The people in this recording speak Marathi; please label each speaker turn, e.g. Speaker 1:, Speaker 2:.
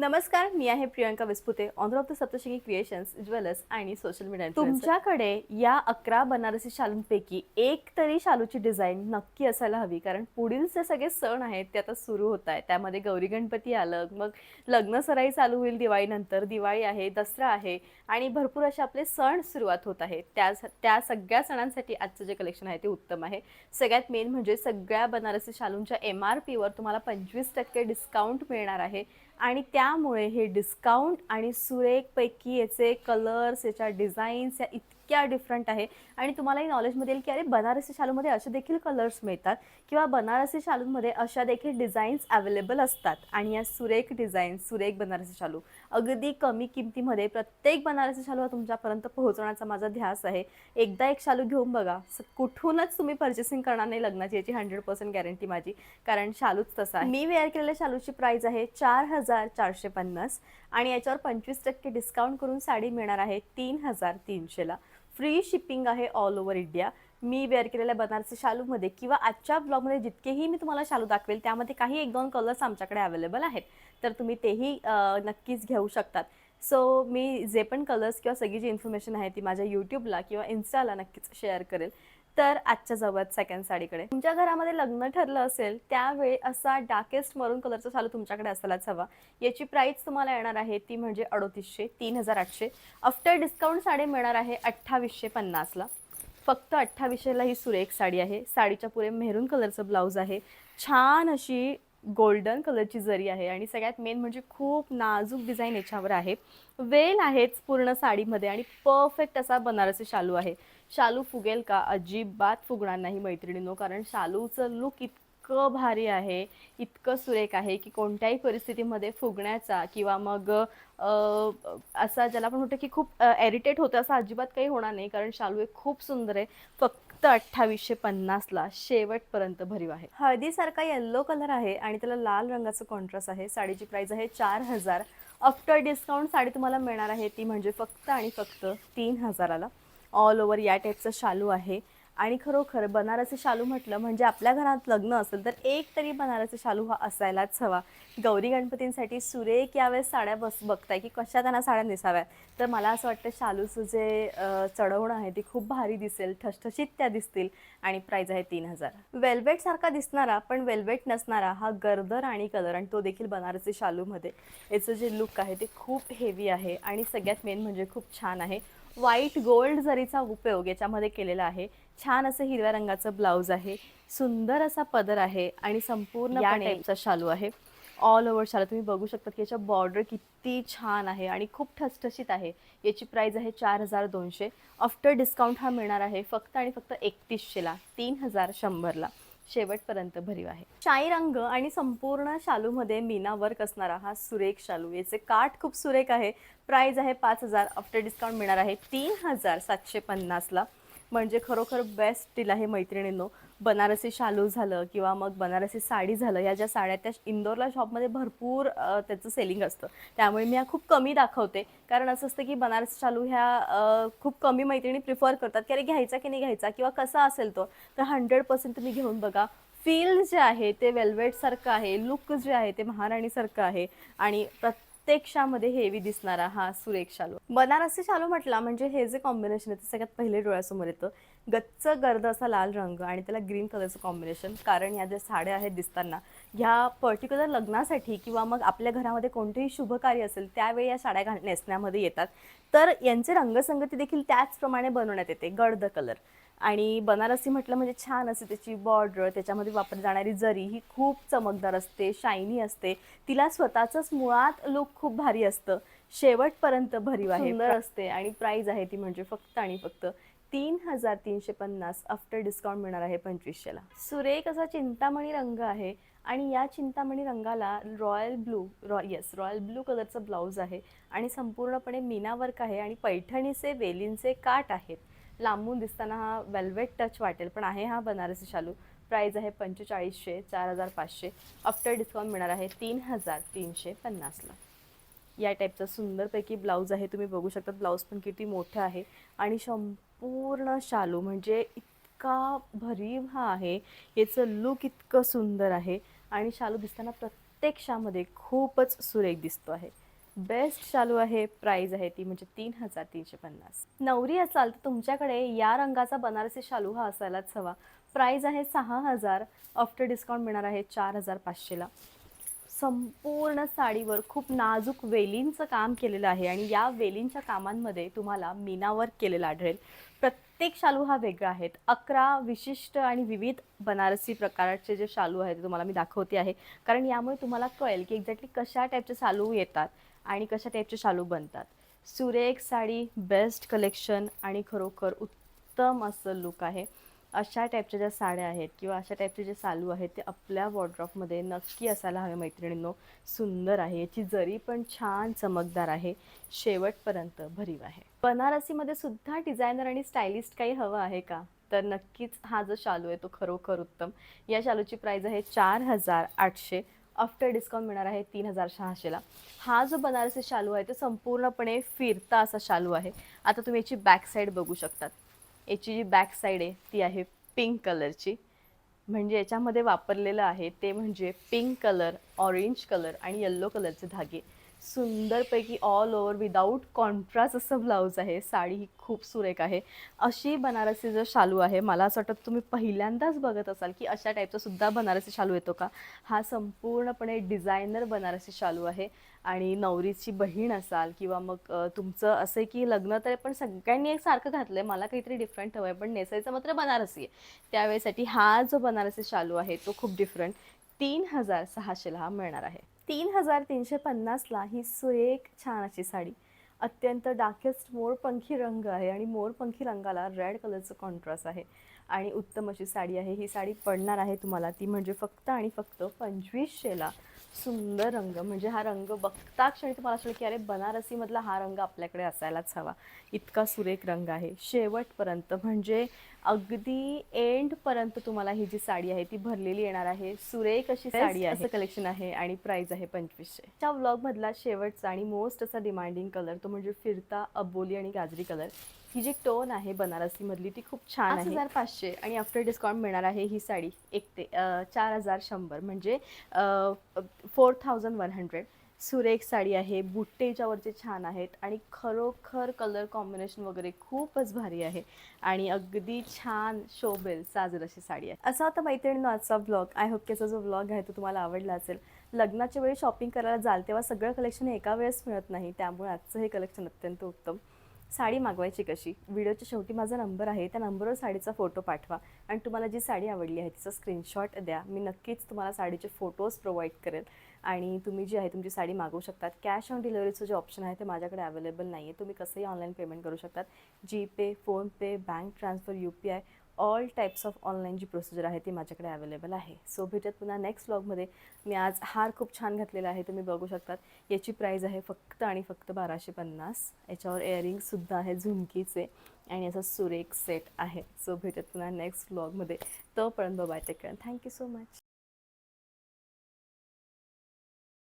Speaker 1: नमस्कार मी आहे Priyanka Vispute owner of the Saptashrungi creations jewellers आणि सोशल मीडिया तुमच्याकडे या अकरा बनारसी शालूंपैकी एक तरी शालूची डिझाईन नक्की असायला हवी कारण पुढील जे सगळे सण आहेत ते आता सुरू होत आहे त्यामध्ये गौरी गणपती आलं मग लग्न सराई चालू होईल दिवाळीनंतर दिवाळी आहे दसरा आहे आणि भरपूर असे आपले सण सुरुवात होत आहे त्या त्या सगळ्या सणांसाठी आजचं जे कलेक्शन आहे ते उत्तम आहे. सगळ्यात मेन म्हणजे सगळ्या बनारसी शालूंच्या एम आर पीवर तुम्हाला पंचवीस टक्के डिस्काउंट मिळणार आहे. आणि त्यामुळे हे डिस्काउंट आणि सुरेखपैकी याचे कलर्स याच्या डिझाईन्स या इतक्या डिफरंट आहे. आणि तुम्हालाही नॉलेजमध्ये येईल की अरे बनारसी शालूमध्ये असे देखील कलर्स मिळतात किंवा बनारसी शालूंमध्ये अशा देखील डिझाईन्स अवेलेबल असतात. आणि या सुरेख डिझाईन्स सुरेख बनारसी शालू. अगदी कमी किमतीमध्ये प्रत्येक बनारसी शालू हा तुमच्यापर्यंत पोहोचवण्याचा माझा ध्यास आहे. एकदा एक शालू घेऊन बघा. कुठूनच तुम्ही पर्चेसिंग करणार नाही लग्नाची याची हंड्रेड पर्सेंट गॅरंटी माझी. कारण शालूच तसा आहे. मी वेअर केलेल्या शालूची प्राईज आहे चार हजार चारशे पन्नास. आणि याच्यावर पंचवीस टक्के डिस्काउंट करून साडी मिळणार आहे तीन हजार तीनशेला. फ्री शिपिंग आहे ऑल ओव्हर इंडिया मी वेअर केलेल्या बनारसी शालूमध्ये किंवा आजच्या ब्लॉगमध्ये जितकेही मी तुम्हाला शालू दाखवेल त्यामध्ये काही एक दोन कलर्स आमच्याकडे अवेलेबल आहेत. तर तुम्ही तेही नक्कीच घेऊ शकतात. सो मी जे पण कलर्स किंवा सगळी जी इन्फॉर्मेशन आहे ती माझ्या यूट्यूबला किंवा इन्स्टाला नक्कीच शेअर करेल. तर आजच्या जवळ सेकंड साडीकडे. तुमच्या घरामध्ये लग्न ठरलं असेल त्यावेळी असा डार्केस्ट मरून कलरचा शालू तुमच्याकडे असायलाच हवा. याची प्राइस तुम्हाला येणार आहे ती म्हणजे अडोतीसशे तीन हजार आठशे. आफ्टर डिस्काउंट साडी मिळणार आहे अठ्ठावीसशे पन्नासला फक्त अठ्ठावीसशेला ही सुरेख साडी आहे. साडीच्या पुढे मेहरून कलरचं ब्लाऊज आहे. छान अशी गोल्डन कलरची जरी आहे आणि सगळ्यात मेन म्हणजे खूप नाजूक डिझाईन याच्यावर आहे. वेल आहेच पूर्ण साडीमध्ये आणि परफेक्ट असा बनारसी शालू आहे. शालू फुगेल का? अजिबात फुगणार नाही मैत्रिणींनो कारण शालूचं लुक इतकं भारी आहे इतकं सुरेख आहे की कोणत्याही परिस्थितीमध्ये फुगण्याचा किंवा मग असा ज्याला आपण म्हणतो की खूप एरिटेट होतं असं अजिबात काही होणार नाही कारण शालू हे खूप सुंदर आहे. फक्त अठ्ठावीसशे पन्नासला शेवटपर्यंत भरीव आहे. हळदीसारखा येल्लो कलर आहे आणि त्याला लाल रंगाचं कॉन्ट्रास्ट आहे. साडीची प्राइस आहे चार हजार. आफ्टर डिस्काउंट साडी तुम्हाला मिळणार आहे ती म्हणजे फक्त आणि फक्त तीन हजाराला. ऑल ओव्हर या टाईपचं शालू आहे. आणि खरोखर बनारसी शालू म्हटलं म्हणजे आपल्या घरात लग्न असेल तर एक तरी बनारसी शालू हा असायलाच हवा. गौरी गणपतींसाठी सुरेख यावेळेस साड्या बस बघताय की कशा त्यांना साड्या नेसाव्यात? तर मला असं वाटतं शालूचं जे चढवणं आहे ती खूप भारी दिसेल ठसठशीत त्या दिसतील आणि प्राईज आहे तीन हजार. वेल्वेट सारखा दिसणारा पण वेल्वेट नसणारा हा गर्दर आणि कलर आणि तो देखील बनारसी शालूमध्ये. याचं जे लुक आहे ते खूप हेवी आहे आणि सगळ्यात मेन म्हणजे खूप छान आहे. व्हाईट गोल्ड जरीचा उपयोग याच्यामध्ये केलेला आहे. छान असं हिरव्या रंगाचं ब्लाऊज आहे. सुंदर असा पदर आहे आणि संपूर्ण या टाईपचा शालू आहे. ऑल ओव्हर शालू. तुम्ही बघू शकता की याच्या बॉर्डर किती छान आहे आणि खूप ठसठशीत आहे. याची प्राइस आहे चार हजार दोनशे. आफ्टर डिस्काउंट हा मिळणार आहे फक्त आणि फक्त एकतीसशेला तीन हजार शंभरला. शेवटपर्यंत भरीव आहे. शाई रंग आणि संपूर्ण शालूमध्ये मीना वर्क असणारा हा सुरेख शालू. याचे काठ खूप सुरेख आहे. प्राइस आहे पाच हजार. आफ्टर डिस्काउंट मिळणार आहे तीन हजार सातशे पन्नासला. म्हणजे खरोखर बेस्ट डील आहे मैत्रिणींनो. बनारसी शालू झालं किंवा मग बनारसी साडी झालं ह्या ज्या साड्या त्या इंदोरला शॉपमध्ये भरपूर त्याचं सेलिंग असतं. त्यामुळे मी ह्या खूप कमी दाखवते. कारण असं असतं की बनारसी शालू ह्या खूप कमी मैत्रिणी प्रिफर करतात की अरे घ्यायचा की नाही घ्यायचा किंवा कसा असेल तो तर हंड्रेड पर्सेंट तुम्ही घेऊन बघा. फील जे आहे ते वेल्वेटसारखं आहे लुक जे आहे ते महाराणीसारखं आहे. आणि प्रत्यक्षामध्ये हेवी दिसणारा हा सुरेख शालू. बनारसी शालू म्हटला म्हणजे हे जे कॉम्बिनेशन आहे ते सगळ्यात पहिले डोळ्यासमोर येतं. गच्च गर्द असा लाल रंग आणि त्याला ग्रीन कलरचं कॉम्बिनेशन कारण या ज्या साड्या आहेत दिसताना ह्या पर्टिक्युलर लग्नासाठी किंवा मग आपल्या घरामध्ये कोणतेही शुभ कार्य असेल त्यावेळी या साड्या घाल नेसण्यामध्ये येतात. तर यांचे रंगसंगती देखील त्याचप्रमाणे बनवण्यात येते. गर्द कलर आणि बनारसी म्हटलं म्हणजे छान असते त्याची बॉर्डर त्याच्यामध्ये वापरली जाणारी जरी ही खूप चमकदार असते शायनी असते. तिला स्वतःच मुळात लुक खूप भारी असतं. शेवटपर्यंत भरीव आहे. सुंदर असते. आणि प्राइस आहे ती म्हणजे फक्त आणि फक्त तीन हजार तीनशे पन्नास. आफ्टर डिस्काउंट मिळणार आहे पंचवीसशेला. सुरेख असा चिंतामणी रंग आहे. आणि या चिंतामणी रंगाला रॉयल ब्लू रॉ येस रॉयल ब्लू कलरचं ब्लाऊज आहे. आणि संपूर्णपणे मीना वर्क आहे. आणि पैठणीचे वेलींचे काठ आहेत. लांबून दिसताना हा वेल्वेट टच वाटेल पण आहे हा बनारसी शालू. प्राईज आहे पंचेचाळीसशे चार हजार पाचशे आफ्टर डिस्काउंट मिळणार आहे तीन हजार तीनशे पन्नासला या टाईपचा सुंदरपैकी ब्लाऊज आहे तुम्ही बघू शकता ब्लाऊज पण किती मोठं आहे. आणि संपूर्ण शालू म्हणजे इतका भरीव हा आहे याचं लुक इतकं सुंदर आहे. आणि शालू दिसताना प्रत्येक प्रत्यक्षामध्ये खूपच सुरेख दिसतो आहे. बेस्ट चालू आहे प्राईज आहे ती म्हणजे तीन हजार तीनशे पन्नास. नवरी असाल तर तुमच्याकडे या रंगाचा बनारसी शालू हा असायलाच हवा. प्राईज आहे सहा हजार आफ्टर डिस्काउंट मिळणार आहे चार हजार पाचशेला. संपूर्ण साडीवर खूप नाजूक वेलींचं काम केलेलं आहे आणि या वेलींच्या कामांमध्ये तुम्हाला मीनावर केलेलं आढळेल. प्रत्येक शालू हा वेगळा आहेत अकरा विशिष्ट आणि विविध बनारसी प्रकारचे जे शालू आहेत ते तुम्हाला मी दाखवते आहे. कारण यामुळे तुम्हाला कळेल की एक्झॅक्टली कशा टाईपचे शालू येतात. आणि कशा टाईपचे शालू बनतात. सुरेख साडी बेस्ट कलेक्शन आणि खरोखर उत्तम असं लुक आहे. अशा टाईपच्या ज्या साड्या आहेत किंवा अशा टाईपचे जे सालू आहेत ते आपल्या वॉर्ड्रॉपमध्ये नक्की असायला हवे मैत्रिणींनो. सुंदर आहे याची जरी पण छान चमकदार आहे. शेवटपर्यंत भरीव आहे. बनारसीमध्ये सुद्धा डिझायनर आणि स्टायलिस्ट काही हवं आहे का? तर नक्कीच हा जो शालू आहे तो खरोखर उत्तम. या शालूची प्राईज आहे चार हजार आठशे आफ्टर डिस्काउंट मिळणार आहे तीन हजार सहाशेला. हा जो बनारसी शालू आहे तो संपूर्णपणे फिरता असा शालू आहे. आता तुम्ही याची बॅक साईड बघू शकतात. याची जी बॅक साईड आहे ती आहे पिंक कलरची म्हणजे याच्यामध्ये वापरलेलं आहे ते म्हणजे पिंक कलर ऑरेंज कलर आणि येल्लो कलरचे धागे. सुंदरपैकी ऑल ओव्हर विदाऊट कॉन्ट्रास्ट असं ब्लाऊज आहे. साडी ही खूप सुरेख आहे. अशी बनारसी जो शालू आहे मला असं वाटतं तुम्ही पहिल्यांदाच बघत असाल की अशा टाईपचा सुद्धा बनारसी शालू येतो का? हा संपूर्णपणे डिझायनर बनारसी शालू आहे. आणि नवरीची बहीण असाल किंवा मग तुमचं असं की लग्न तर पण सगळ्यांनी एक सारखं घातलं आहे मला काहीतरी डिफरंट हवं आहे पण नेसायचं मात्र बनारसी आहे. त्यावेळेसाठी हा जो बनारसी शालू आहे तो खूप डिफरंट तीन हजार सहाशेला हा मिळणार आहे. तीन हजार तीनशे पन्नासला ही सुरेख छान अशी साडी. अत्यंत डार्केस्ट मोरपंखी रंग आहे आणि मोरपंखी रंगाला रेड कलरचं कॉन्ट्रास्ट आहे. आणि उत्तम अशी साडी आहे. ही साडी पडणार आहे तुम्हाला. ती म्हणजे फक्त आणि फक्त पंचवीसशेला सुंदर रंग. म्हणजे हा रंग बघता क्षणी तुम्हाला असं की अरे बनारसीमधला हा रंग आपल्याकडे असायलाच हवा. इतका सुरेख रंग आहे. शेवटपर्यंत म्हणजे अगदी एंडपर्यंत तुम्हाला ही जी साडी आहे ती भरलेली येणार आहे. सुरेख अशी साडी आहे. असं कलेक्शन आहे आणि प्राइस आहे पंचवीसशे. त्या व्लॉगमधला शेवटचा आणि मोस्ट असा डिमांडिंग कलर तो म्हणजे फिरता अबोली आणि गाजरी कलर ही जी टोन आहे बनारसी मधली ती खूप छान आहे. हजार पाचशे आणि आफ्टर डिस्काउंट मिळणार आहे ही साडी एक ते चार हजार शंभर. म्हणजे फोर थाउजंड वन हंड्रेड. सुरेख साडी आहे बुट्टेच्यावरचे छान आहेत आणि खरोखर कलर कॉम्बिनेशन वगैरे खूपच भारी आहे. आणि अगदी छान शोभेल साजर अशी साडी आहे. असा होता मैत्रिणीनो आजचा ब्लॉग आय होप त्याचा जो ब्लॉग आहे तो तुम्हाला आवडला असेल. लग्नाच्या वेळी शॉपिंग करायला जाल तेव्हा सगळं कलेक्शन एका वेळेस मिळत नाही त्यामुळे आजचं हे कलेक्शन अत्यंत उत्तम. साडी मागवायची कशी? व्हिडिओच्या शेवटी माझा नंबर आहे त्या नंबरवर साडीचा फोटो पाठवा आणि तुम्हाला जी साडी आवडली आहे तिचा स्क्रीनशॉट द्या. मी नक्कीच तुम्हाला साडीचे फोटोज प्रोव्हाइड करेल. आणि तुम्ही जी आहे तुमची साडी मागवू शकतात. कॅश ऑन डिलिव्हरीचं जे ऑप्शन आहे ते माझ्याकडे अवेलेबल नाही आहे तुम्ही कसंही ऑनलाईन पेमेंट करू शकतात. GPay PhonePe bank transfer U P I all types of online G procedure आहे ती माझ्याकडे अवेलेबल आहे. सो भेटत पुन्हा नेक्स्ट ब्लॉगमध्ये मी आज हार खूप छान घातलेला आहे तुम्ही बघू शकतात. याची प्राईज आहे फक्त आणि फक्त बाराशे पन्नास. याच्यावर इयरिंगसुद्धा आहे झुमकीचे. आणि याचा सुरेख सेट आहे. सो भेटत पुन्हा नेक्स्ट ब्लॉगमध्ये तोपर्यंत bye take thank you so much